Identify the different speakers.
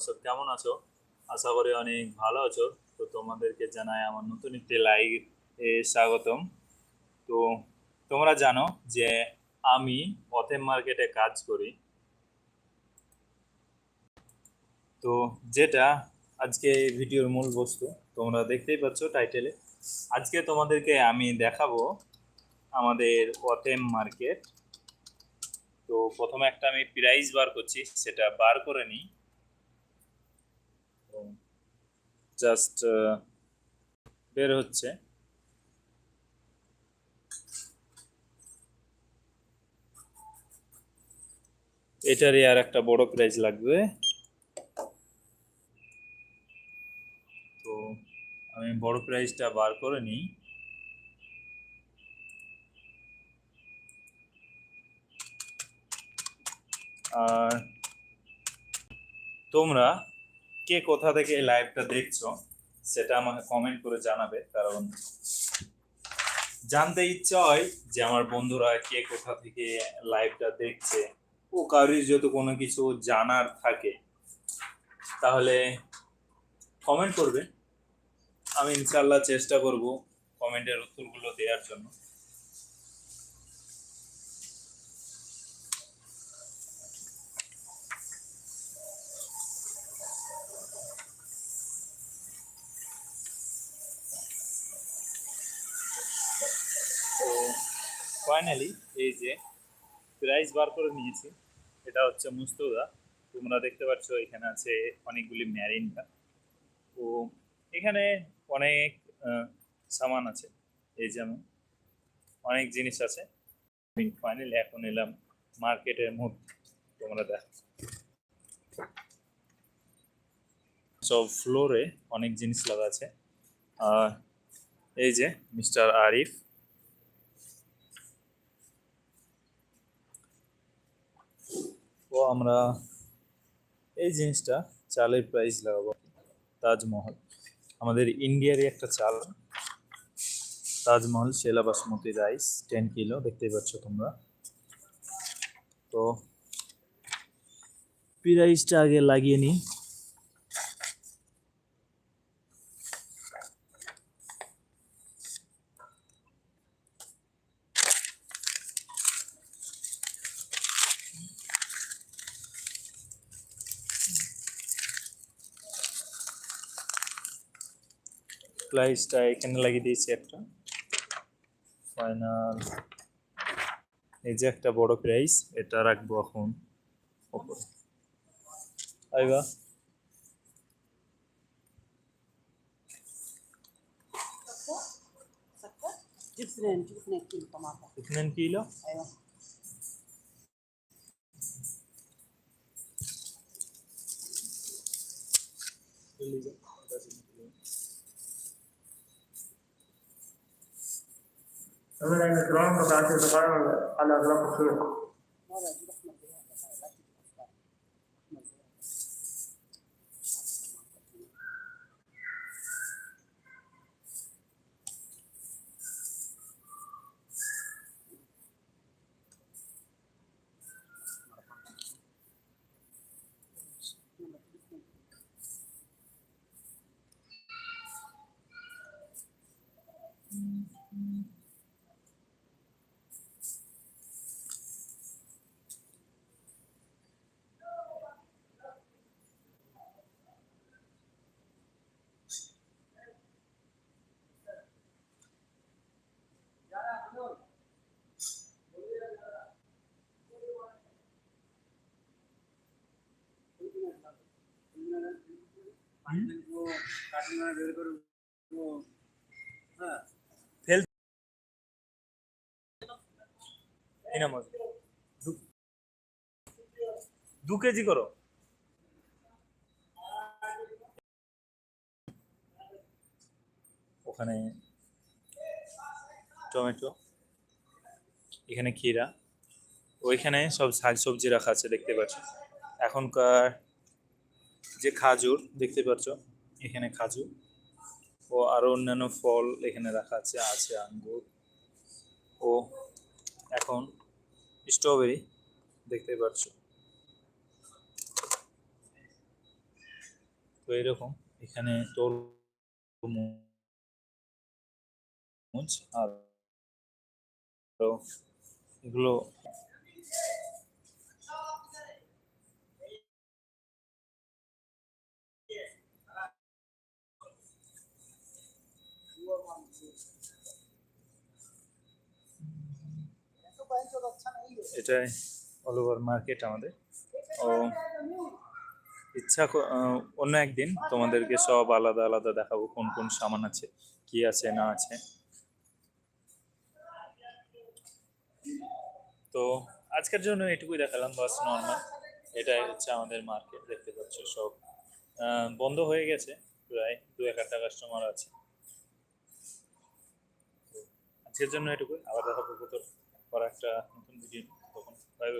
Speaker 1: দর্শক কেমন আছো? আশা করি অনেক ভালো আছো। তো তোমাদেরকে জানাই আমার নতুন একটি লাইভ এ স্বাগতম। তো তোমরা জানো যে আমি অথেম মার্কেটে কাজ করি। তো যেটা আজকে এই ভিডিওর মূল বস্তু, তোমরা দেখতেই পাচ্ছ টাইটেলে আজকে তোমাদেরকে আমি দেখাবো আমাদের অথেম মার্কেট। তো প্রথমে একটা আমি প্রাইস বার করছি, সেটা বার করে নিই। জাস্ট বের হচ্ছে। এটারই আর একটা বড় প্রাইস লাগবে। তো আমি বড় প্রাইসটা বার করে নিই। আর তোমরা কে কোথা থেকে এই লাইভটা দেখছ, সেটা আমাকে কমেন্ট করে জানাবে, কারণ জানতে ইচ্ছা হয় যে আমার বন্ধুরা কে কোথা থেকে লাইভটা দেখছে, ও কারোর যদি কোনো কিছু জানার থাকে, তাহলে কমেন্ট করবে। আমি ইনশাল্লাহ চেষ্টা করব কমেন্টের উত্তরগুলো দেওয়ার জন্য তো ফাইনালি এই যে প্রাইস বার করে নিয়েছি, এটা হচ্ছে মুস্তৌদা তোমরা দেখতে পাচ্ছ এখানে আছে অনেকগুলি ম্যারিনটা তো এখানে অনেক সামান আছে। এই যেমন অনেক জিনিস আছে। ফাইনালি এখন এলাম মার্কেটের মধ্যে। তোমরা দেখ। সব ফ্লোরে অনেক জিনিস লাগা আছে। আর এই যে মিস্টার আরিফ ও আমরা এই জিনিসটা চালের প্রাইস লাগাবো। তাজমহল। আমাদের ইন্ডিয়ারই একটা চাল। Taj Mahal sella basmati rice ten kilo দেখতেই পাচ্ছ তোমরা। তো প্রাইসটা আগে লাগিয়ে নিই। স্লাইসটা uh, এখানে লাগিয়ে দিয়েছি একটা। ফাইনাল এই যে একটা বড় প্রাইস এটা রাখব এখন। ওপরে। আইবা।
Speaker 2: Öyle yani Kur'an'da zaten zarar alakalı
Speaker 1: kusuyor. এই নাও মজা। দু- দু কেজি করো। ওখানে টমেটো, এখানে ক্ষীরা, ওইখানে সব শাক সবজি রাখা আছে, দেখতে পাচ্ছ। এখনকার যে খাজুর, দেখতে পাচ্ছ, এখানে খাজুর। ও আরও অন্যান্য ফল এখানে রাখা আছে আছে আঙ্গুর। ও এখন স্ট্রবেরি দেখতে পাচ্ছ। তো এরকম এখানে তরমুজ আর এগুলো
Speaker 2: এত পয়েন্ট
Speaker 1: এটাই অল ওভার মার্কেট আমাদের। ও, ইচ্ছা অন্য একদিন তোমাদেরকে সব আলাদা আলাদা দেখাবো কোন কোন সামান আছে, কি আছে, না আছে। তো আজকের জন্য এটুকুই দেখালাম, বাস নর্মাল এটাই হচ্ছে আমাদের মার্কেট দেখতে পাচ্ছ সব। বন্ধ হয়ে গেছে, প্রায় দু এক একটা কাস্টমার আছে। আজকের জন্য এটুকুই, আবার দেখাবো কত পর একটা নতুন ভিডিও তখন বাই